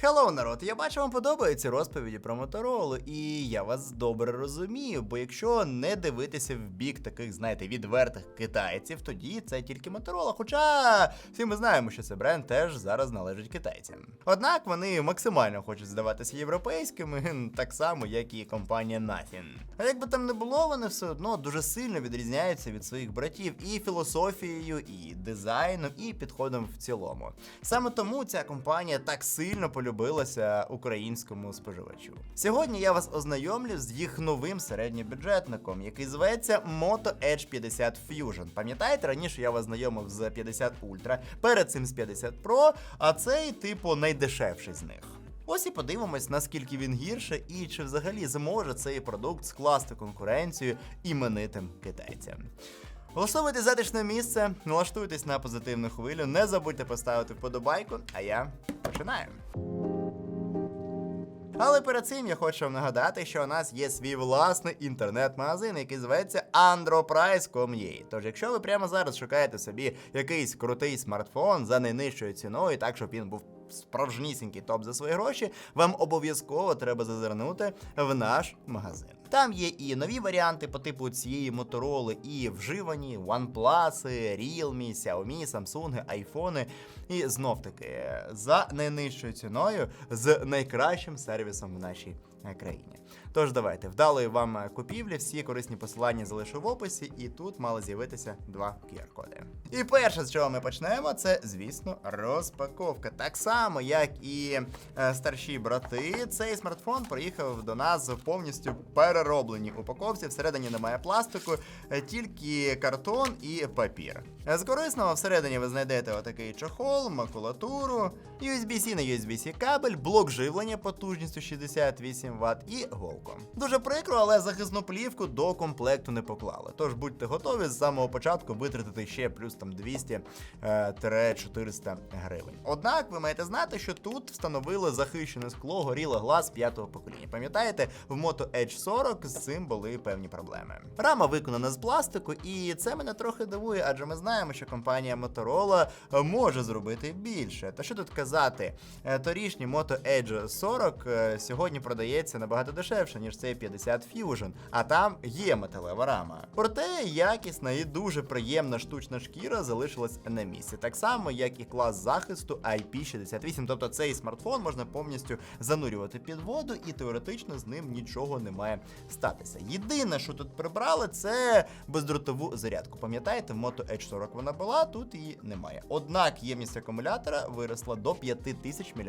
Хеллоу, народ! Я бачу, вам подобаються розповіді про Моторолу, і я вас добре розумію, бо якщо не дивитися в бік таких, знаєте, відвертих китайців, тоді це тільки Моторола. Хоча всі ми знаємо, що цей бренд теж зараз належить китайцям. Однак вони максимально хочуть здаватися європейськими, так само, як і компанія Nothing. А як би там не було, вони все одно дуже сильно відрізняються від своїх братів і філософією, і дизайном, і підходом в цілому. Саме тому ця компанія так сильно полюбилася українському споживачу. Сьогодні я вас ознайомлю з їх новим середньобюджетником, який зветься Moto Edge 50 Fusion. Пам'ятаєте, раніше я вас знайомив з 50 Ultra, перед цим з 50 Pro, а цей, типу, найдешевший з них. Ось і подивимось, наскільки він гірше, і чи взагалі зможе цей продукт скласти конкуренцію іменитим китайцям. Влаштовуйте затишне місце, налаштуйтесь на позитивну хвилю, не забудьте поставити вподобайку, а я починаю. Але перед цим я хочу вам нагадати, що у нас є свій власний інтернет-магазин, який зветься androprice.com.ua. Тож, якщо ви прямо зараз шукаєте собі якийсь крутий смартфон за найнижчою ціною, так щоб він був справжнісінький топ за свої гроші, вам обов'язково треба зазирнути в наш магазин. Там є і нові варіанти по типу цієї мотороли, і вживані OnePlus, Realme, Xiaomi, Samsung, iPhone. І знов таки за найнижчою ціною з найкращим сервісом в нашій країні. Тож давайте, вдалої вам купівлі, всі корисні посилання залишу в описі, і тут мали з'явитися два QR-коди. І перше, з чого ми почнемо, це, звісно, розпаковка. Так само, як і е, старші брати, цей смартфон приїхав до нас повністю переробленій упаковці. Всередині немає пластику, е, тільки картон і папір. З корисного всередині ви знайдете отакий чохол, макулатуру, USB-C на USB-C кабель, блок живлення потужністю 68 Вт і голку. Дуже прикро, але захисну плівку до комплекту не поклали. Тож будьте готові з самого початку витратити ще плюс там 200-400 гривень. Однак ви маєте знати, що тут встановили захищене скло Gorilla Glass 5-го покоління. Пам'ятаєте, в Moto Edge 40 з цим були певні проблеми. Рама виконана з пластику, і це мене трохи дивує, адже ми знаємо, що компанія Motorola може зробити більше. Та що тут казати, е, торішній Moto Edge 40 е, сьогодні продається набагато дешевше, ніж цей 50 Fusion, а там є металева рама. Проте якісна і дуже приємна штучна шкіра залишилась на місці, так само як і клас захисту IP68. Тобто цей смартфон можна повністю занурювати під воду, і теоретично з ним нічого не має статися. Єдине, що тут прибрали, це бездротову зарядку. Пам'ятаєте, в Moto Edge 40 вона була, тут її немає. Однак ємність акумулятора виросла до 5000 мАч.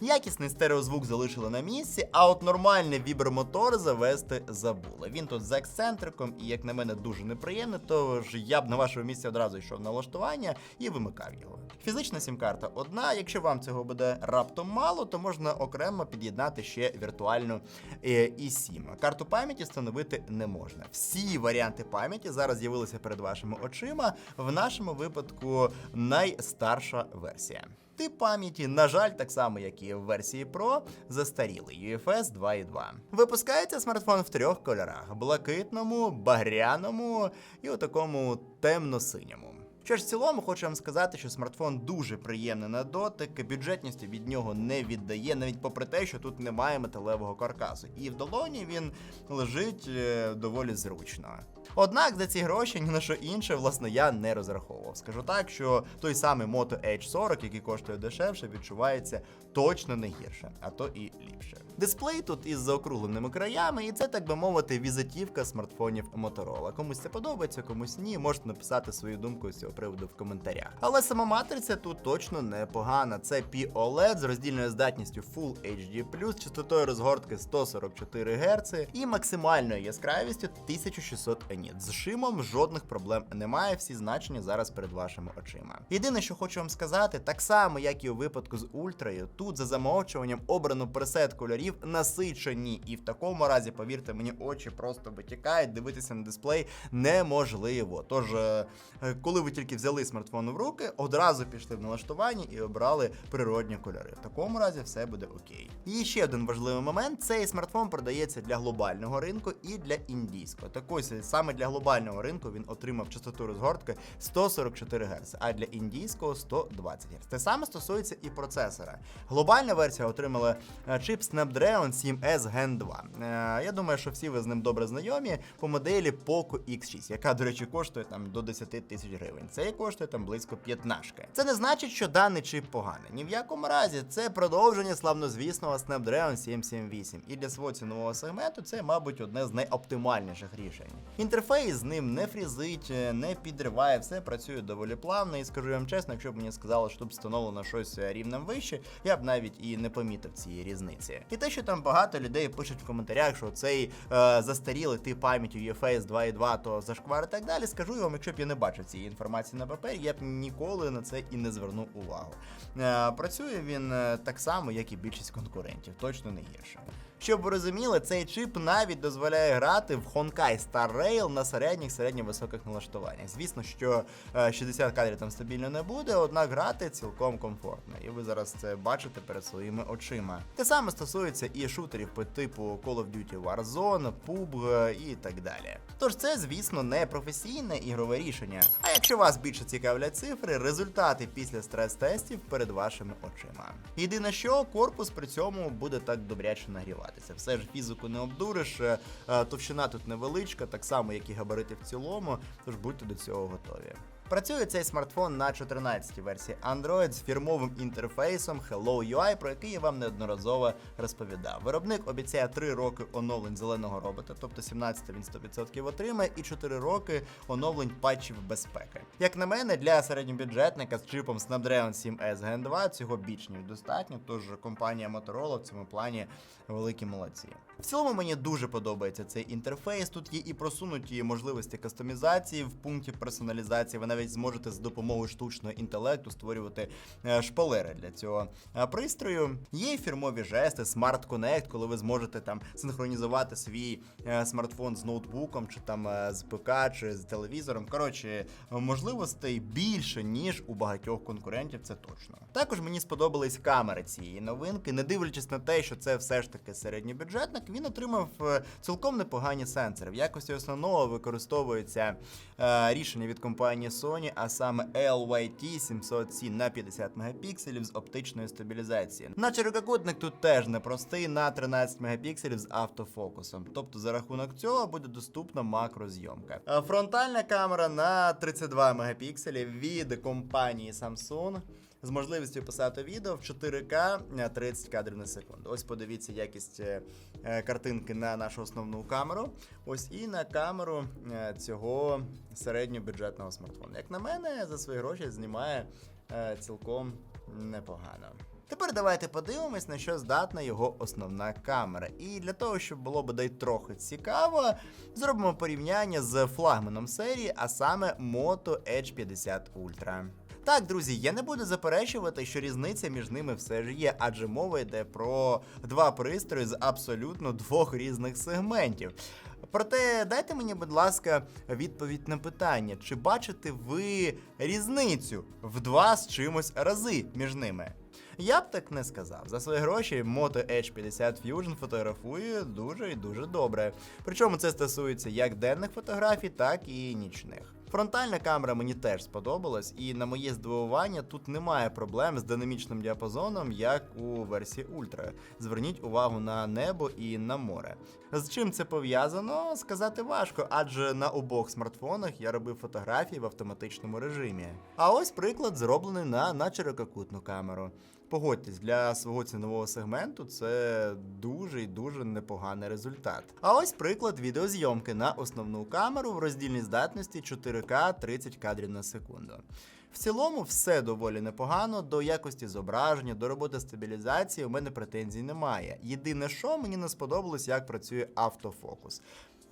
Якісний стереозвук залишили на місці, а от нормальний вібромотор завести забули. Він тут з ексцентриком, і як на мене дуже неприємно, тож я б на вашому місці одразу йшов на налаштування і вимикав його. Фізична сім-карта одна. Якщо вам цього буде раптом мало, то можна окремо під'єднати ще віртуальну е, i7. Карту пам'яті встановити не можна. Всі варіанти пам'яті зараз з'явилися перед вашими очима. В нашому випадку найстарша версія. Тип пам'яті, на жаль, так само, як і в версії Pro, застарілий UFS 2.2. Випускається смартфон в трьох кольорах: блакитному, багряному і у такому темно-синьому. Що ж, в цілому хочу вам сказати, що смартфон дуже приємний на дотик, бюджетністю від нього не віддає, навіть попри те, що тут немає металевого каркасу. І в долоні він лежить е, доволі зручно. Однак за ці гроші ні на що інше, власне, я не розраховував. Скажу так, що той самий Moto Edge 40, який коштує дешевше, відчувається точно не гірше, а то і ліпше. Дисплей тут із заокругленими краями, і це, так би мовити, візитівка смартфонів Motorola. Комусь це подобається, комусь ні. Можете написати свою думку з цього приводу в коментарях. Але сама матриця тут точно непогана. Це P-OLED з роздільною здатністю Full HD+, частотою розгортки 144 Гц і максимальною яскравістю 1600 еніт. З шимом жодних проблем немає. Всі значення зараз перед вашими очима. Єдине, що хочу вам сказати, так само як і у випадку з ультрою, тут за замовчуванням обрано пресет кольорів насичені, і в такому разі, повірте мені, очі просто витікають, дивитися на дисплей неможливо. Тож, е, е, коли ви тільки взяли смартфон в руки, одразу пішли в налаштування і обрали природні кольори. В такому разі все буде окей. І ще один важливий момент: цей смартфон продається для глобального ринку і для індійського. Так ось саме саме для глобального ринку він отримав частоту розгортки 144 Гц, а для індійського 120 Гц. Те саме стосується і процесора. Глобальна версія отримала е, чип Snapdragon 7S Gen 2. Е, Я думаю, що всі ви з ним добре знайомі по моделі Poco X6, яка, до речі, коштує там до 10 тисяч гривень. Це коштує там близько 15. Це не значить, що даний чип поганий. Ні в якому разі це продовження славнозвісного Snapdragon 778. І для свого цінового сегменту це, мабуть, одне з найоптимальніших рішень. Інтерфейс з ним не фрізить, е, не підриває, все працює доволі плавно. І скажу вам чесно, якщо б мені сказали, що тут встановлено щось е, рівнем вище, я б навіть і не помітив цієї різниці. І те, що там багато людей пишуть в коментарях, що цей е, застарілий тип пам'яті UFS 2.2, то зашквар і так далі. Скажу вам, якщо б я не бачив цієї інформації на папері, я б ніколи на це і не звернув увагу. Е, працює він е, так само, як і більшість конкурентів, точно не гірше. Щоб ви розуміли, цей чип навіть дозволяє грати в Honkai Star Rail на середніх середньо-високих налаштуваннях. Звісно, що е, 60 кадрів там стабільно не буде, однак грати цілком комфортно. І ви зараз це бачите перед своїми очима. Те саме стосується і шутерів по типу Call of Duty Warzone, PUBG і так далі. Тож це, звісно, не професійне ігрове рішення. А якщо вас більше цікавлять цифри, результати після стрес-тестів перед вашими очима. Єдине, що корпус при цьому буде так добряче нагріватися. Все ж фізику не обдуриш, е, е, товщина тут невеличка, так само, як і габарити в цілому, тож будьте до цього готові. Працює цей смартфон на 14-й версії Android з фірмовим інтерфейсом Hello UI, про який я вам неодноразово розповідав. Виробник обіцяє 3 роки оновлень зеленого робота, тобто 17 він 100% отримає, і 4 роки оновлень патчів безпеки. Як на мене, для середньобюджетника з чипом Snapdragon 7S Gen 2 цього більш ніж достатньо, тож компанія Motorola в цьому плані великі молодці. В цілому мені дуже подобається цей інтерфейс. Тут є і просунуті можливості кастомізації в пункті персоналізації. Ви навіть зможете з допомогою штучного інтелекту створювати е, шпалери для цього е, пристрою. Є фірмові жести, Smart Connect, коли ви зможете там синхронізувати свій е, смартфон з ноутбуком, чи там з ПК, чи з телевізором. Коротше, можливостей більше, ніж у багатьох конкурентів, це точно. Також мені сподобались камери цієї новинки, не дивлячись на те, що це все ж таки середньобюджетник, він отримав е, цілком непогані сенсори. В якості основного використовується е, рішення від компанії Sony, а саме LYT 700C на 50 мегапікселів з оптичною стабілізацією. На ширококутник тут теж непростий на 13 мегапікселів з автофокусом. Тобто за рахунок цього буде доступна макрозйомка. Е, Фронтальна камера на 32 мегапікселів від компанії Samsung. З можливістю писати відео в 4К е, 30 кадрів на секунду. Ось подивіться якість е, е, картинки на нашу основну камеру. Ось і на камеру е, цього середньобюджетного смартфону. Як на мене, за свої гроші знімає е, цілком непогано. Тепер давайте подивимось, на що здатна його основна камера. І для того, щоб було бодай трохи цікаво, зробимо порівняння з флагманом серії, а саме Moto Edge 50 Ultra. Так, друзі, я не буду заперечувати, що різниця між ними все ж є, адже мова йде про два пристрої з абсолютно двох різних сегментів. Проте дайте мені, будь ласка, відповідь на питання, чи бачите ви різницю в два з чимось рази між ними? Я б так не сказав. За свої гроші Moto Edge 50 Fusion фотографує дуже і дуже добре. Причому це стосується як денних фотографій, так і нічних. Фронтальна камера мені теж сподобалась, і на моє здивування тут немає проблем з динамічним діапазоном, як у версії Ультра. Зверніть увагу на небо і на море. З чим це пов'язано, сказати важко, адже на обох смартфонах я робив фотографії в автоматичному режимі. А ось приклад зроблений на надширококутну камеру. Погодьтесь, для свого цінового сегменту це дуже і дуже непоганий результат. А ось приклад відеозйомки на основну камеру в роздільній здатності 4К 30 кадрів на секунду. В цілому все доволі непогано. До якості зображення, до роботи стабілізації у мене претензій немає. Єдине, що мені не сподобалось, як працює автофокус.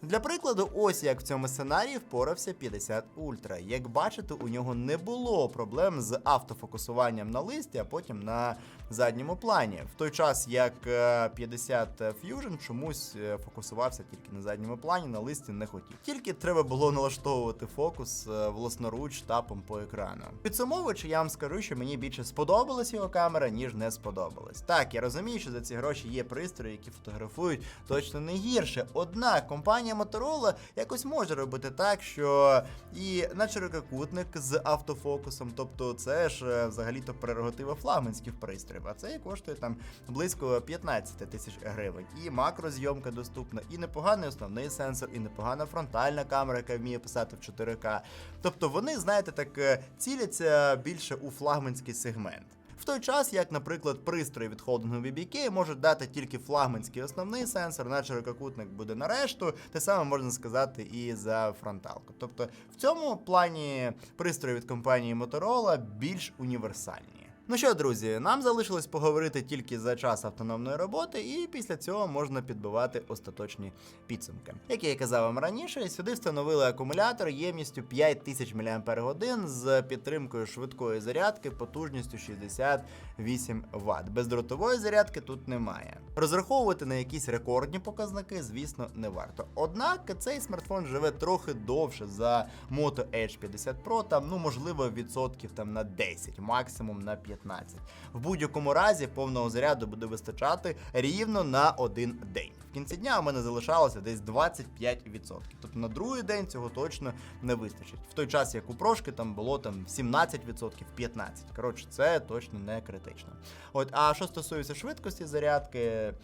Для прикладу, ось як в цьому сценарії впорався 50 Ультра. Як бачите, у нього не було проблем з автофокусуванням на листі, а потім на задньому плані. В той час як е, 50 Fusion чомусь е, фокусувався тільки на задньому плані, на листі не хотів. Тільки треба було налаштовувати фокус е, власноруч тапом по екрану. Підсумовуючи, я вам скажу, що мені більше сподобалась його камера, ніж не сподобалась. Так, я розумію, що за ці гроші є пристрої, які фотографують точно не гірше. Однак компанія Motorola якось може робити так, що і на ширококутник з автофокусом, тобто це ж е, взагалі-то прерогатива флагманських пристроїв, а це коштує там близько 15 тисяч гривень. І макрозйомка доступна, і непоганий основний сенсор, і непогана фронтальна камера, яка вміє писати в 4К. Тобто вони, знаєте, так е, ціляться більше у флагманський сегмент. В той час, як, наприклад, пристрої від холдингу BBK можуть дати тільки флагманський основний сенсор, на ширококутник буде на решту, те саме можна сказати і за фронталку. Тобто в цьому плані пристрої від компанії Motorola більш універсальні. Ну що, друзі, нам залишилось поговорити тільки за час автономної роботи, і після цього можна підбивати остаточні підсумки. Як я казав вам раніше, сюди встановили акумулятор ємністю 5000 мАч з підтримкою швидкої зарядки потужністю 68 Вт. Бездротової зарядки тут немає. Розраховувати на якісь рекордні показники, звісно, не варто. Однак цей смартфон живе трохи довше за Moto Edge 50 Pro, там, ну можливо, відсотків там на 10, максимум на 15. В будь-якому разі повного заряду буде вистачати рівно на один день. В кінці дня у мене залишалося десь 25%. Тобто на другий день цього точно не вистачить. В той час, як у прошки, там було там 17%, 15%. Коротше, це точно не критично. От, а що стосується швидкості зарядки, е,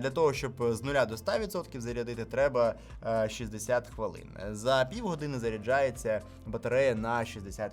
для того, щоб з 0 до 100% зарядити, треба е, 60 хвилин. За півгодини заряджається батарея на 60%.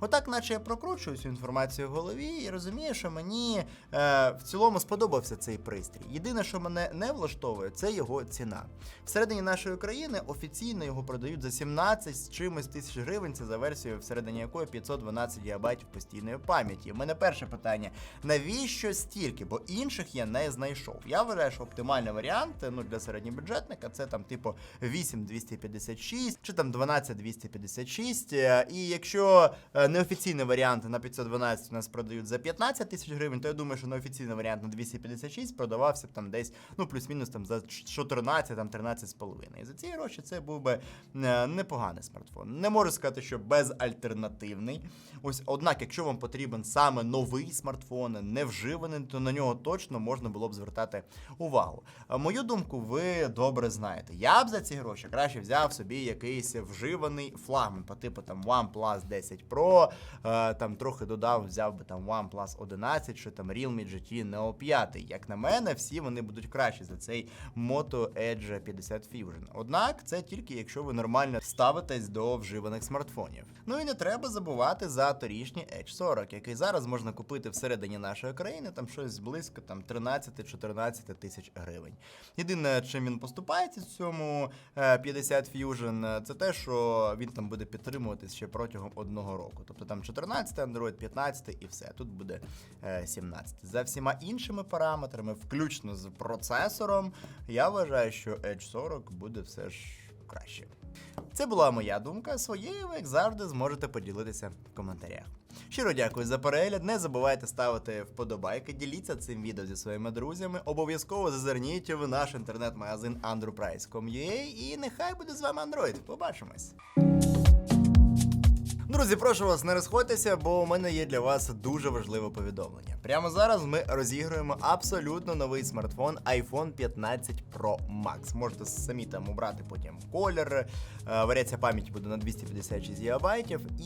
Отак, наче я прокручую цю інформацію в голові і розумію, що мені е, в цілому сподобався цей пристрій. Єдине, що мене не влаштовує, це його ціна. Всередині нашої країни офіційно його продають за 17 з чимось тисяч гривень. Це за версією, всередині якої 512 ГБ постійної пам'яті. У мене перше питання: навіщо стільки? Бо інших я не знайшов. Я вважаю, що оптимальний варіант ну, для середньобюджетника це там типу 8256 чи там 12256. Е, І якщо е, неофіційний варіант на 512 у нас продають за 15 тисяч гривень, то я думаю, що неофіційний варіант на 256 продавався б там десь, ну плюс-мінус там за 14, там 13 з половиною. І за ці гроші це був би е, непоганий смартфон. Не можу сказати, що безальтернативний. Ось, однак, якщо вам потрібен саме новий смартфон, не вживаний, то на нього точно можна було б звертати увагу. Мою думку, ви добре знаєте. Я б за ці гроші краще взяв собі якийсь вживаний флагман по типу там OnePlus 10 Pro, е, там трохи додав, взяв би там OnePlus 11 чи там Realme GT Neo 5. Як на мене, всі вони будуть кращі за цей Moto Edge 50 Fusion. Однак це тільки якщо ви нормально ставитесь до вживаних смартфонів. Ну і не треба забувати за торішній Edge 40, який зараз можна купити всередині нашої країни, там щось близько там 13-14 тисяч гривень. Єдине, чим він поступається цьому е, 50 Fusion, е, це те, що він там буде підтримуватись ще протягом одного року. Тобто там 14 Android, 15 і все. Тут буде е, 17. За всіма іншими параметрами, включно з процесором, я вважаю, що Edge 40 буде все ж краще. Це була моя думка. Своєю ви, як завжди, зможете поділитися в коментарях. Щиро дякую за перегляд. Не забувайте ставити вподобайки, діліться цим відео зі своїми друзями. Обов'язково зазирніть в наш інтернет-магазин androprice.com.ua і нехай буде з вами Android. Побачимось! Друзі, прошу вас, не розходьтеся, бо у мене є для вас дуже важливе повідомлення. Прямо зараз ми розігруємо абсолютно новий смартфон iPhone 15 Pro Max. Можете самі там обрати потім колір, е, варіація пам'яті буде на 256 ГБ.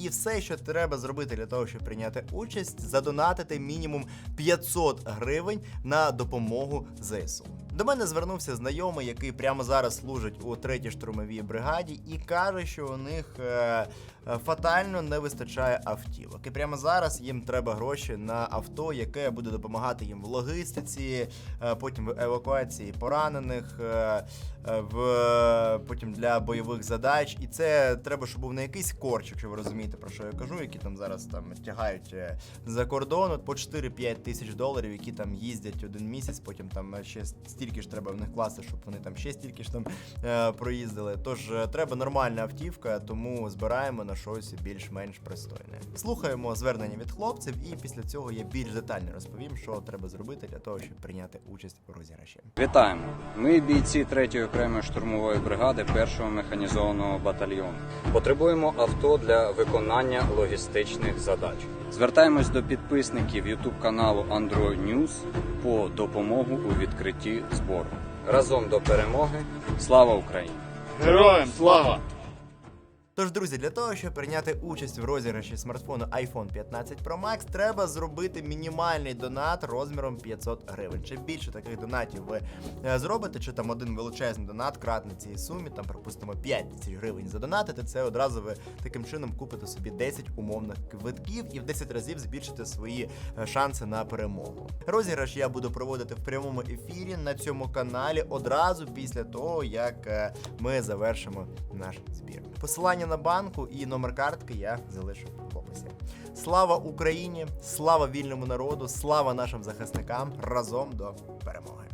І все, що треба зробити для того, щоб прийняти участь, задонатити мінімум 500 гривень на допомогу ЗСУ. До мене звернувся знайомий, який прямо зараз служить у третій штурмовій бригаді, і каже, що у них е, е, фатально не вистачає автівок. І прямо зараз їм треба гроші на авто, яке буде допомагати їм в логістиці, е, потім в евакуації поранених, е, в потім для бойових задач. І це треба, щоб був не якийсь корч, якщо ви розумієте про що я кажу, які там зараз там тягають е, за кордон от по 4-5 тисяч доларів, які там їздять один місяць, потім там ще стільки ж треба в них класти, щоб вони там ще стільки ж там е, проїздили. Тож е, треба нормальна автівка, тому збираємо на щось більш-менш пристойне. Слухаємо звернення від хлопців, і після цього я більш детально розповім, що треба зробити для того, щоб прийняти участь у розіграші. Вітаємо! Ми бійці 3-ї окремої штурмової бригади 1-го механізованого батальйону. Потребуємо авто для виконання логістичних задач. Звертаємось до підписників YouTube каналу Android News по допомогу у відкритті збору. Разом до перемоги. Слава Україні! Героям слава! Тож, друзі, для того, щоб прийняти участь в розіграші смартфону iPhone 15 Pro Max, треба зробити мінімальний донат розміром 500 гривень. Чим більше таких донатів ви е, зробите, чи там один величезний донат кратне цій сумі, там припустимо 5 тисяч гривень задонатити, це одразу ви таким чином купите собі 10 умовних квитків і в 10 разів збільшите свої е, шанси на перемогу. Розіграш я буду проводити в прямому ефірі на цьому каналі одразу після того, як е, ми завершимо наш збір. Посилання на банку і номер картки я залишу в описі. Слава Україні! Слава вільному народу! Слава нашим захисникам! Разом до перемоги!